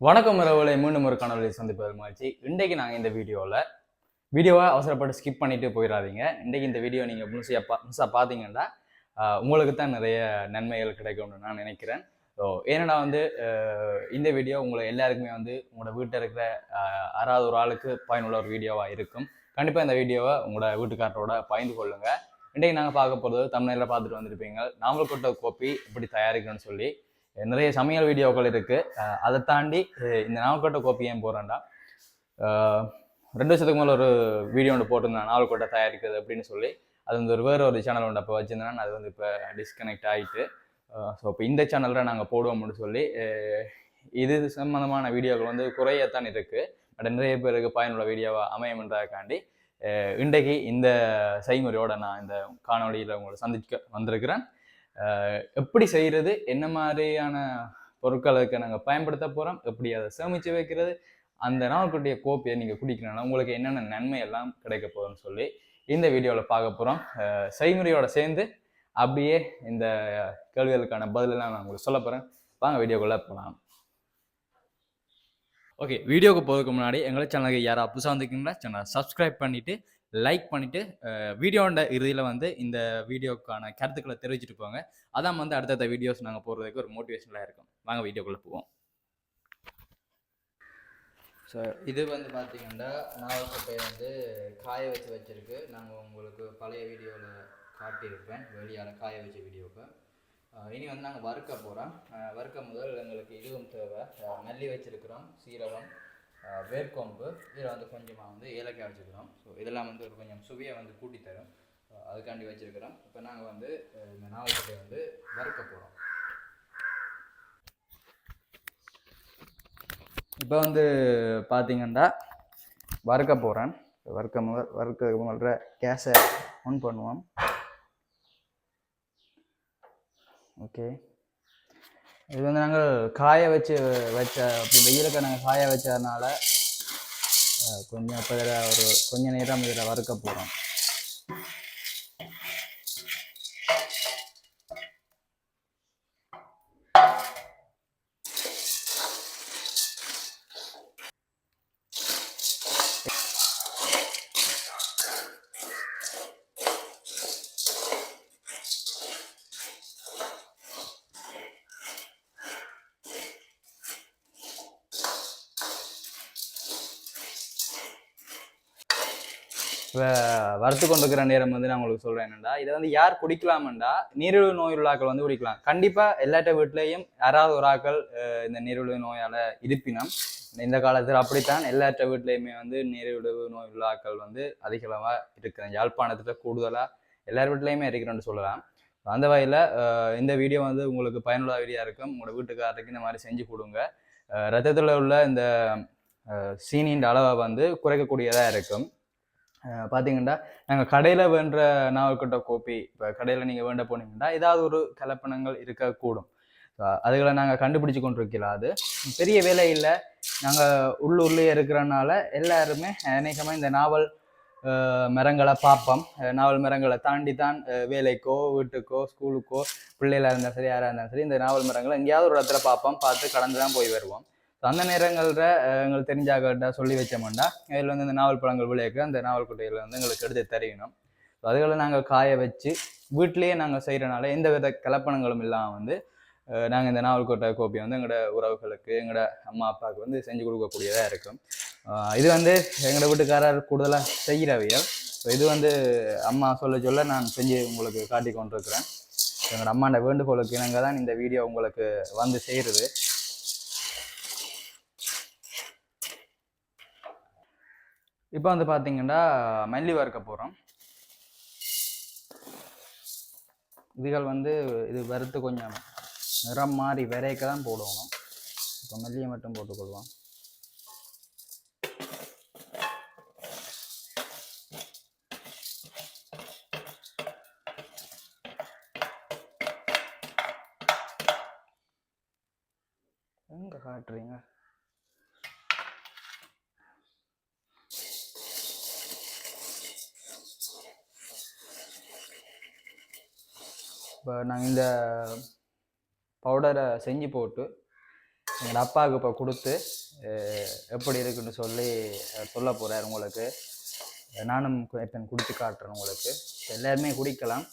வணக்கம் இரவுகளை மீண்டும் ஒரு கனவுகளை சந்திப்பது மகிழ்ச்சி. இன்றைக்கு நாங்கள் இந்த வீடியோவில் வீடியோவை அவசரப்பட்டு ஸ்கிப் பண்ணிட்டு போயிடாதீங்க. இன்றைக்கு இந்த வீடியோ நீங்கள் முழுசையாக பா முழுசாக பார்த்தீங்கன்னா உங்களுக்கு தான் நிறைய நன்மைகள் கிடைக்கும்னு நான் நினைக்கிறேன். ஸோ ஏன்னா வந்து இந்த வீடியோ உங்களை எல்லாருக்குமே வந்து உங்களோட வீட்டில் இருக்கிற யாராவது ஒரு ஆளுக்கு பயனுள்ள ஒரு வீடியோவாக இருக்கும். கண்டிப்பாக இந்த வீடியோவை உங்களோட வீட்டுக்காரரோட பகிர்ந்து கொள்ளுங்கள் இன்றைக்கு நாங்கள் பார்க்க போகிறது தமிழில் பார்த்துட்டு வந்திருப்பீங்க. நாமல் கொட்ட கோப்பி எப்படி தயாரிக்கணும்னு சொல்லி நிறைய சமையல் வீடியோக்கள் இருக்குது அதை தாண்டி இந்த நாவல்கோட்டை கோப்பி ஏன் போகிறேன்டா ரெண்டு வருஷத்துக்கு மேலே ஒரு வீடியோ ஒன்று போட்டிருந்தேன் நாவல்கோட்டை தயாரிக்கிறது அப்படின்னு சொல்லி. அது வந்து ஒரு வேற ஒரு சேனல் ஒன்று அப்போ வச்சுருந்தேன் அது வந்து இப்போ டிஸ்கனெக்ட் ஆகிட்டு ஸோ இப்போ இந்த சேனலில் நாங்கள் போடுவோம்னு சொல்லி இது சம்மந்தமான வீடியோக்கள் வந்து குறையத்தான் இருக்குது பட் நிறைய பேருக்கு பயனுள்ள வீடியோவாக அமையும்ன்றதுக்காண்டி இன்றைக்கு இந்த செய்முறையோட நான் இந்த காணொளியில் உங்களை சந்திக்க வந்திருக்கிறேன். எப்படி செய்கிறது என்ன மாதிரியான பொருட்களுக்கு நாங்கள் பயன்படுத்த போகிறோம் எப்படி அதை சேமித்து வைக்கிறது அந்த நாவல்களுடைய கோப்பியை நீங்கள் குடிக்கிறனால உங்களுக்கு என்னென்ன நன்மை எல்லாம் கிடைக்க போகுதுன்னு சொல்லி இந்த வீடியோவில் பார்க்க போகிறோம் செய்முறையோட சேர்ந்து அப்படியே இந்த கேள்விகளுக்கான பதிலெல்லாம் நான் உங்களுக்கு சொல்ல போகிறேன் வாங்க வீடியோக்குள்ளே போகலாம் ஓகே வீடியோக்கு போகிறதுக்கு முன்னாடி எங்களை சேனலுக்கு யாராவது புதுசாக வந்துருக்கீங்களா? சேனலை சப்ஸ்கிரைப் பண்ணிவிட்டு லைக் பண்ணிவிட்டு வீடியோண்ட இறுதியில் வந்து இந்த வீடியோக்கான கருத்துக்களை தெரிவிச்சிட்டு போங்க. அதான் வந்து அடுத்தடுத்த வீடியோஸ் நாங்கள் போடுறதுக்கு ஒரு மோட்டிவேஷனலாக இருக்கும். வாங்க வீடியோக்குள்ளே போவோம். ஸோ இது வந்து பார்த்தீங்கன்னா நாவல்கொட்டையை வந்து காய வச்சு வச்சுருக்கு. நாங்கள் உங்களுக்கு பழைய வீடியோவில் காட்டியிருப்பேன். வெளியால் காய வச்ச வீடியோவுக்கு இனி வந்து நாங்கள் வறுக்க போகிறோம் வறுக்க முதல் எங்களுக்கு இதுவும் தேவை. அஹ் மல்லி வச்சுருக்கிறோம். சீரகம் வேர்க்கொம்பு இதில் வந்து கொஞ்சமாக வந்து ஏலக்காய் வச்சுக்கிறோம் ஸோ இதெல்லாம் வந்து ஒரு கொஞ்சம் சுவையை வந்து கூட்டி தரும் அதுக்காண்டி வச்சுருக்கிறோம். இப்போ நாங்கள் வந்து இந்த நாவல்கட்டையை வந்து வறுக்க போகிறோம் இப்போ வந்து பார்த்தீங்கன்னா வறுக்க போகிறேன் வறுக்க முதல் வறுக்கிறதுக்கு முதல்ல கேஸை ஆன் பண்ணுவோம். ஓகே இது வந்து நாங்கள் காய வச்சு வச்ச அப்படி வெயிலுக்கு நாங்கள் காய வச்சதுனால கொஞ்சம் இப்போ இதில் ஒரு கொஞ்சம் நேரம் இதில் வறுக்க போகிறோம் இப்போ வறுத்து கொண்டிருக்கிற நேரம் வந்து நான் உங்களுக்கு சொல்கிறேன் என்னடா இதை வந்து யார் குடிக்கலாமண்டா? நீரிழிவு நோயுள்ளாக்கள் வந்து குடிக்கலாம். கண்டிப்பாக எல்லாட்ட வீட்லேயும் யாராவது ஒரு ஆக்கள் இந்த நீரிழிவு நோயால் இருப்பினம் இந்த காலத்தில் அப்படித்தான் எல்லாட்ட வீட்லேயுமே வந்து நீரிழிவு நோய் வந்து அதிகளவாக இருக்கிறேன் யாழ்ப்பாணத்தில் கூடுதலாக எல்லார் வீட்லேயுமே இருக்கிறேன்னு சொல்லலாம். அந்த வகையில் இந்த வீடியோ வந்து உங்களுக்கு பயனுள்ள வீடியோ இருக்கும். உங்களோட வீட்டுக்காரருக்கு இந்த மாதிரி செஞ்சு கொடுங்க. ரத்தத்தில் உள்ள இந்த சீனியின் அளவை வந்து குறைக்கக்கூடியதாக இருக்கும். பார்த்தீங்கன்னா நாங்கள் கடையில் வேண்ட நாவல்கொட்டை கோப்பி இப்போ கடையில் நீங்கள் வேண்ட போனீங்கன்னா ஏதாவது ஒரு கலப்பணங்கள் இருக்கக்கூடும். அதுகளை நாங்கள் கண்டுபிடிச்சு கொண்டிருக்கலாம் அது. பெரிய வேலை இல்லை. நாங்கள் உள்ளூர்லேயே இருக்கிறனால எல்லாருமே அநேகமாக இந்த நாவல் மரங்களை பார்ப்போம். நாவல் மரங்களை தாண்டி தான் வேலைக்கோ வீட்டுக்கோ ஸ்கூலுக்கோ பிள்ளைகளாக இருந்தாலும் சரி யாராக இருந்தாலும் சரி இந்த நாவல் மரங்களை எங்கேயாவது ஒரு இடத்துல பார்ப்போம். பார்த்து கடந்து தான் போய் வருவோம். அந்த நேரங்களில் எங்களுக்கு தெரிஞ்சாக்கிட்ட சொல்லி வச்சோம்டா. இதில் வந்து இந்த நாவல் பழங்கள் விளையாக்க அந்த நாவல் குட்டையில் வந்து எங்களுக்கு எடுத்து தெரியணும் ஸோ அதுகளை நாங்கள் காய வச்சு வீட்டிலேயே நாங்கள் செய்கிறனால எந்த வித கலப்பணங்களும் இல்லாமல் வந்து நாங்கள் இந்த நாவல் கொட்டை கோப்பி வந்து எங்களோட உறவுகளுக்கு எங்களோட அம்மா அப்பாவுக்கு வந்து செஞ்சு கொடுக்கக்கூடியதாக இருக்கும். இது வந்து எங்களோட வீட்டுக்காரர் கூடுதலாக செய்கிறவியல் ஸோ இது வந்து அம்மா சொல்ல சொல்ல நான் செஞ்சு உங்களுக்கு காட்டி கொண்டிருக்கிறேன். எங்களோட அம்மாண்ட வேண்டுகோளுக்கு இணங்க தான் இந்த வீடியோ உங்களுக்கு வந்து செய்கிறது இப்போ வந்து பார்த்தீங்கன்னா மல்லி வறுக்க போகிறோம் இதுகள் வந்து இது வறுத்து கொஞ்சம் நிறம் மாறி விரைக்க தான் போடணும். இப்போ மல்லியை மட்டும் போட்டுக்கொள்வோம். எங்க காட்டுறீங்க? இப்போ நாங்கள் இந்த பவுடரை செஞ்சு போட்டு எங்கள் அப்பாவுக்கு இப்போ கொடுத்து எப்படி இருக்குன்னு சொல்லி சொல்ல போகிறார் உங்களுக்கு. நானும் இப்போ குடிச்சு காட்டுறேன் உங்களுக்கு. எல்லாருமே குடிக்கலாம்.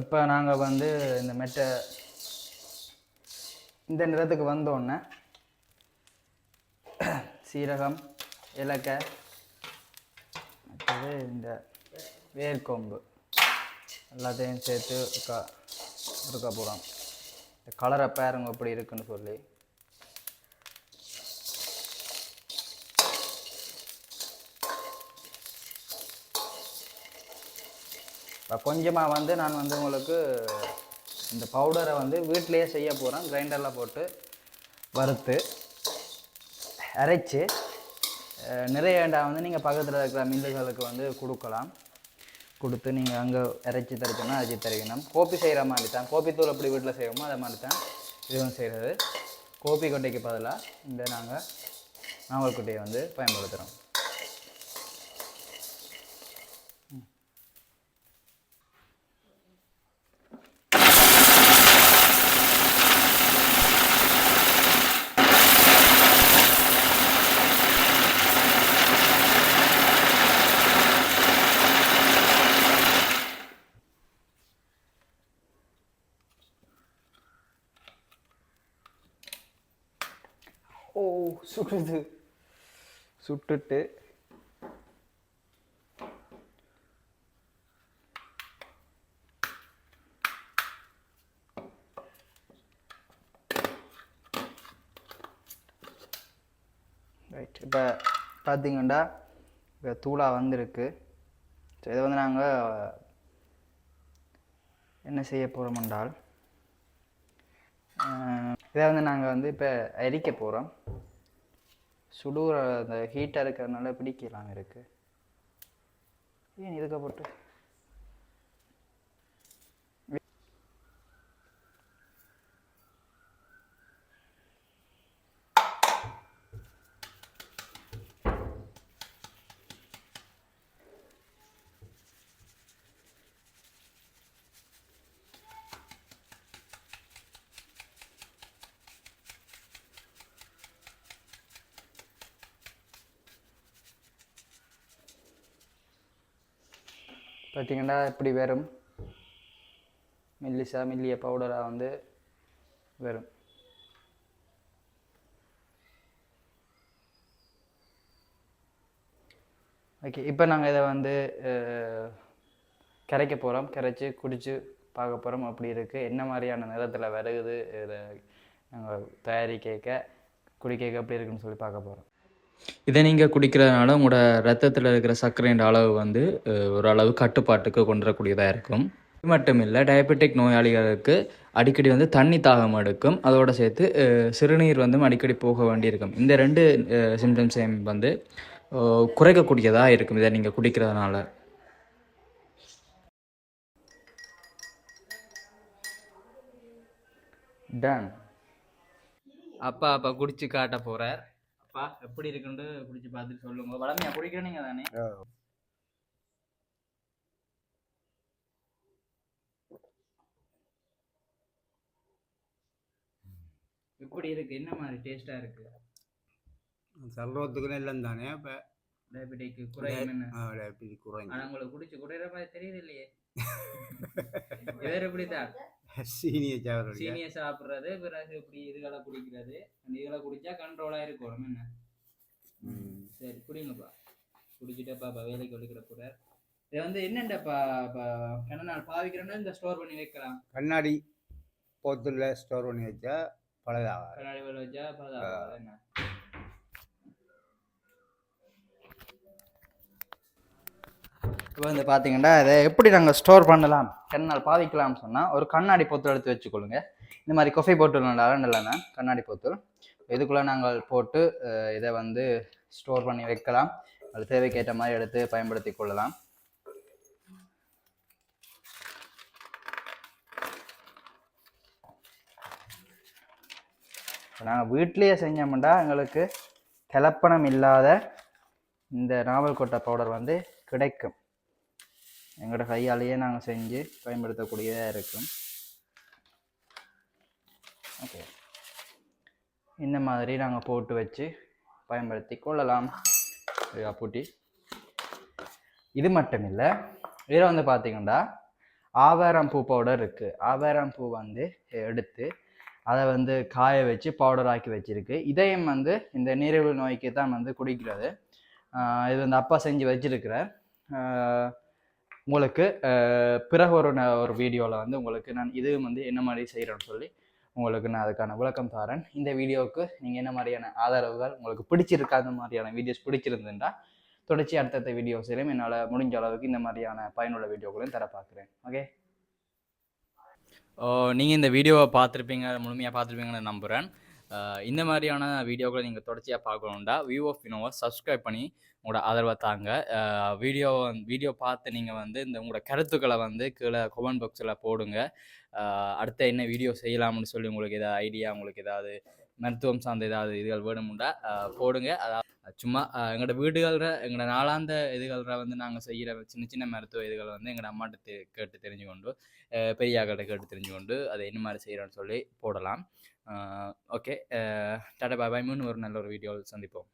இப்போ நாங்கள் வந்து இந்த மெட்டை இந்த நிறத்துக்கு வந்தோடனே சீரகம் ஏலக்காய் மற்றது இந்த வேர்க்கொம்பு எல்லாத்தையும் சேர்த்து க இருக்க போகிறோம் இந்த கலரை பாருங்க எப்படி இருக்குன்னு சொல்லி. கொஞ்சமாக வந்து நான் வந்து உங்களுக்கு இந்த பவுடரை வந்து வீட்டிலேயே செய்ய போகிறேன் கிரைண்டரில் போட்டு வறுத்து அரைச்சி நிறைய வேண்டா வந்து நீங்கள் பக்கத்தில் இருக்கிற மில்லுகளுக்கு வந்து கொடுக்கலாம். கொடுத்து நீங்கள் அங்கே இறைச்சி தருச்சுன்னா அரைச்சி தருவிக்கணும் கோப்பி செய்கிற மாதிரி தான். கோபித்தூள் எப்படி வீட்டில் செய்வோமோ அதை மாதிரி தான் இதுவும் செய்கிறது கோபி கொட்டைக்கு பதிலாக இந்த நாங்கள் நாவல் கொட்டையை வந்து பயன்படுத்துகிறோம் சுடுது சுட்டுட்டு. ரைட் இப்போ பார்த்தீங்கன்னா இப்போ தூளாக வந்திருக்கு. ஸோ இதை வந்து நாங்கள் என்ன செய்ய போகிறோம் என்றால் இதை வந்து நாங்கள் வந்து இப்போ அரிக்க போகிறோம் சுடுற அந்த ஹீட்டாக இருக்கிறதுனால பிடிக்கலாம் இருக்குது ஏன் இதுக்கப்பட்டு? பார்த்தீங்கன்னா இப்படி வரும் மெல்லிசா மெல்லிய பவுடராக வந்து வரும் ஓகே இப்போ நாங்கள் இதை வந்து கரைக்க போகிறோம் கரைச்சி குடித்து பார்க்க போகிறோம் அப்படி இருக்குது என்ன மாதிரியான நிறத்தில் வருகுது? இதை நாங்கள் தயாரிக்க குடிக்க எப்படி இருக்குன்னு சொல்லி பார்க்க போகிறோம் இதை நீங்கள் குடிக்கிறதுனால உங்களோட ரத்தத்தில் இருக்கிற சர்க்கரையின் அளவு வந்து ஓரளவு கட்டுப்பாட்டுக்கு கொண்டு வரக்கூடியதாக இருக்கும். இது மட்டும் இல்லை டயபெட்டிக் நோயாளிகளுக்கு அடிக்கடி வந்து தண்ணி தாகம் எடுக்கும். அதோட சேர்த்து சிறுநீர் வந்து அடிக்கடி போக வேண்டியிருக்கும். இந்த ரெண்டு சிம்டம்ஸையும் வந்து குறைக்கக்கூடியதாக இருக்கும் இதை நீங்கள் குடிக்கிறதுனால. டன் அப்பா அப்பா குடிச்சு காட்ட போகிறார் அப்பா எப்படி இருக்குன்னு குடிச்சு பார்த்துட்டு சொல்லுங்க வளமையா குடிக்கிறீங்க தானே? எப்படி இருக்கு? என்ன மாதிரி டேஸ்டா இருக்கு? சொல்றதுக்கு எல்லாம் தானே இப்போ? டயபெட்டிக் குறையும் என்ன இப்படி குறைஞ்சு ஆனா உங்களுக்கு குடிச்சு குறையிற மாதிரி தெரியுது இல்லையே? இவர் எப்படிதான் சீனிய சாவரம் சீனியர் சாப்பிடுறது பிறகு இப்படி இதுகளை குடிக்கிறது. அந்த இதுகளை குடிச்சா கண்ட்ரோலா இருக்கும். என்ன? சரி குடிங்கப்பா. குடிச்சிட்டப்பா அப்பா வேலைக்கு ஒழிக்கிற போறார். இது வந்து என்னண்டப்பா இப்போ கண்ண நாள் பாவிக்கிறேன்னா இந்த ஸ்டோர் பண்ணி வைக்கலாம். கண்ணாடி போத்துல ஸ்டோர் பண்ணி வச்சா பழகாக கண்ணாடி வச்சா பரவாயில்ல என்ன? இப்போ வந்து பார்த்தீங்கன்னா அதை எப்படி நாங்கள் ஸ்டோர் பண்ணலாம் கண்ணால் பாதிக்கலாம்னு சொன்னால் ஒரு கண்ணாடி பொத்தல் எடுத்து வச்சுக்கொள்ளுங்க. இந்த மாதிரி கொஃபை பொத்தல் இல்லைன்னா கண்ணாடி பொத்தல் இதுக்குள்ளே நாங்கள் போட்டு இதை வந்து ஸ்டோர் பண்ணி வைக்கலாம். அது தேவைக்கேற்ற மாதிரி எடுத்து பயன்படுத்தி கொள்ளலாம். நாங்கள் வீட்லேயே செஞ்சோம்னா எங்களுக்கு கலப்பணம் இல்லாத இந்த நாவல் கொட்டை பவுடர் வந்து கிடைக்கும். எங்களோட கையாலேயே நாங்கள் செஞ்சு பயன்படுத்தக்கூடியதாக இருக்கும். ஓகே இந்த மாதிரி நாங்கள் போட்டு வச்சு பயன்படுத்தி கொள்ளலாம். அப்பூட்டி. இது மட்டும் இல்லை இதில் வந்து பார்த்தீங்கன்னா ஆவாரம் பூ பவுடர் இருக்குது ஆவாரம் பூ வந்து எடுத்து அதை வந்து காய வச்சு பவுடர் ஆக்கி வச்சுருக்கு. இதையும் வந்து இந்த நீரிழிவு நோய்க்கு தான் வந்து குடிக்கிறது. இது வந்து அப்பா செஞ்சு வச்சிருக்கிறேன் உங்களுக்கு பிறகு ஒரு ஒரு வீடியோவில் வந்து உங்களுக்கு நான் இதுவும் வந்து என்ன மாதிரி செய்கிறேன்னு சொல்லி உங்களுக்கு நான் அதுக்கான விளக்கம் தரேன். இந்த வீடியோவுக்கு நீங்கள் என்ன மாதிரியான ஆதரவுகள் உங்களுக்கு பிடிச்சிருக்கா அந்த மாதிரியான வீடியோஸ் பிடிச்சிருந்துன்றா தொடர்ச்சி அடுத்தடுத்த வீடியோஸிலும் என்னால் முடிஞ்ச அளவுக்கு இந்த மாதிரியான பயனுள்ள வீடியோக்களையும் தர பார்க்குறேன் ஓகே நீங்கள் இந்த வீடியோவை பார்த்துருப்பீங்க முழுமையாக பார்த்துருப்பீங்கன்னு நம்புகிறேன் இந்த மாதிரியான வீடியோக்களை நீங்கள் தொடர்ச்சியாக பார்க்கணுண்டா வியூ ஆஃப் வினோவை சப்ஸ்கிரைப் பண்ணி உங்களோட ஆதரவை தாங்க. வீடியோ வீடியோ பார்த்து நீங்கள் வந்து இந்த உங்களோட கருத்துக்களை வந்து கீழே கொமெண்ட் பாக்ஸில் போடுங்க. அடுத்த என்ன வீடியோ செய்யலாம்னு சொல்லி உங்களுக்கு ஏதாவது ஐடியா உங்களுக்கு ஏதாவது மருத்துவம் சார்ந்த ஏதாவது இதுகள் வேணுமுண்டா போடுங்க. அதாவது சும்மா எங்களோட வீடுகளில் எங்களோட நாளாந்த இதுகளில் வந்து நாங்கள் செய்கிற சின்ன சின்ன மருத்துவ இதுகளை வந்து எங்களோட அம்மாட்ட தெ- கேட்டு தெரிஞ்சுக்கொண்டு அஹ் பெரியாக்கிட்ட கேட்டு தெரிஞ்சுக்கொண்டு அதை என்ன மாதிரி செய்கிறோன்னு சொல்லி போடலாம். Okay tata bye bye. மூணு ஒரு நல்ல ஒரு வீடியோவில் சந்திப்போம்.